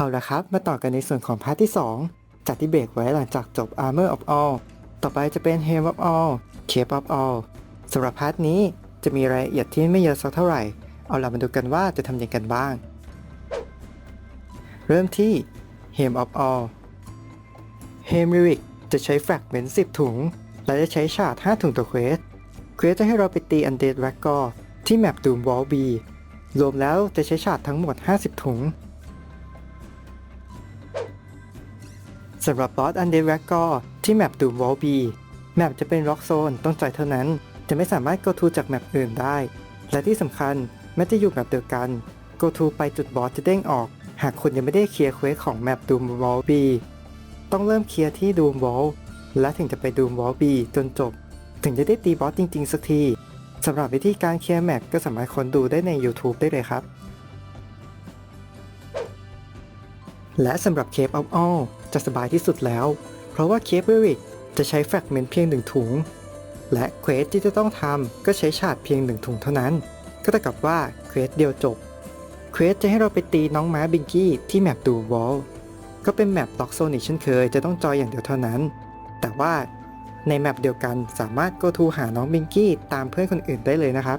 เอาละครับ มาต่อกันในส่วนของพาร์ทที่ 2 จากที่เบรกไว้หลังจากจบ Armor of All ต่อไปจะเป็น Helm of All Cape of All สำหรับพาร์ทนี้จะมีรายละเอียดที่ไม่เยอะสักเท่าไหร่ เอาล่ะมาดูกันว่าจะทำยังไงกันบ้าง เริ่มที่ Helm of All Helm Lyric จะใช้แฟกเมนต์10 ถุง และจะใช้ฉาด 5 ถุงต่อเควส เควสจะให้เราไปตี Undead r a g g o r ที่แมป Doom Wall B รวมแล้วจะใช้ฉาดทั้งหมด 50 ถุง สำหรับบอส Undead r a g g o r ที่แมป Doom Wall B แมปจะเป็น Rock Zone ต้องจ่ายเท่านั้น จะไม่สามารถ Go to จากแมปอื่นได้ และที่สำคัญแม้จะอยู่แมปเดียวกัน Go to ไปจุดบอสจะเด้งออก หากคุณยังไม่ได้เคลียร์เควสของแมป Doom Wall B ต้องเริ่มเคลียร์ที่ Doom Wall และถึงจะไป Doom Wall B จนจบ ถึงจะได้ตีบอสจริง ๆ สักทีสำหรับวิธีการเคลียร์แมปก็สามารถค้นดูได้ใน YouTube ได้เลยครับ และสำหรับ Cape of All จะสบายที่สุดแล้ว เพราะว่า Cape Lyric จะใช้แฟกเมนต์เพียงหนึ่งถุง และเควสที่จะต้องทำก็ใช้ฉาดเพียงหนึ่งถุงเท่านั้น ก็เท่ากับว่าเควสเดียวจบ เควสจะให้เราไปตีน้องม้าบิงกี้ที่แมปดูวอลก็เป็นแมปล็อกโซนอีกเช่นเคยจะต้องจอยอย่างเดียวเท่านั้น แต่ว่าในแมปเดียวกันสามารถ go to หาน้องบิงกี้ตามเพื่อนคนอื่นได้เลยนะครับ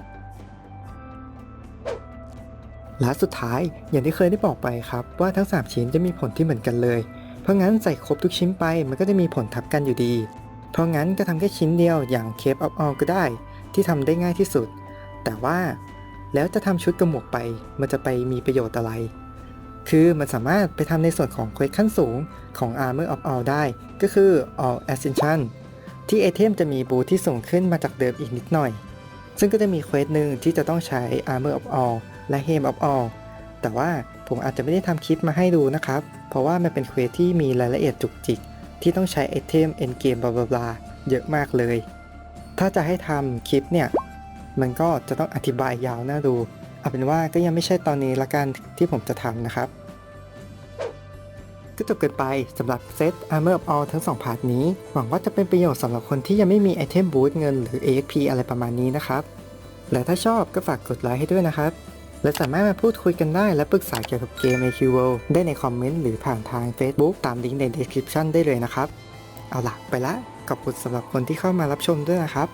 และสุดท้ายอย่างที่เคยได้บอกไปครับว่าทั้ง 3 ชิ้นจะมีผลที่เหมือนกันเลย เพราะงั้นใส่ครบทุกชิ้นไปมันก็จะมีผลทับกันอยู่ดี เพราะงั้นก็ทำแค่ชิ้นเดียวอย่าง Cape of All ก็ได้ ที่ทำได้ง่ายที่สุด แต่ว่าแล้วจะทำชุดกระหมวกไป มันจะไปมีประโยชน์อะไร คือมันสามารถไปทำในส่วนของเควสขั้นสูงของ Armor of All ได้ ก็คือ All Ascension ที่ไอเทมจะมีบูทที่สูงขึ้นมาจากเดิมอีกนิดหน่อย ซึ่งก็จะมีเควสหนึ่งที่จะต้องใช้ Armor of All และ Helm of All แต่ว่า ผมอาจจะไม่ได้ทำคลิปมาให้ดูนะครับ เพราะว่ามันเป็นเควสที่มีรายละเอียดจุกจิก ที่ต้องใช้ไอเทม End Game บลาบลาบลาเยอะมากเลย ถ้าจะให้ทำคลิปเนี่ย มันก็จะต้องอธิบายยาวน่าดู เอาเป็นว่าก็ยังไม่ใช่ตอนนี้ละกันที่ผมจะทำนะครับ ก็จบกันไปสำหรับเซต Armor of All ทั้ง 2 พาร์ทนี้ หวังว่าจะเป็นประโยชน์สำหรับคนที่ยังไม่มีไอเทมบูทเงินหรือ AXP อะไรประมาณนี้นะครับ และถ้าชอบก็ฝากกดไลค์ให้ด้วยนะครับ และสามารถมาพูดคุยกันได้และปรึกษาเกี่ยวกับเกม AQ World ได้ในคอมเมนต์หรือผ่านทาง Facebook ตามลิงก์ใน description ได้เลยนะครับ เอาล่ะไปละขอบคุณสำหรับคนที่เข้ามารับชมด้วยนะครับ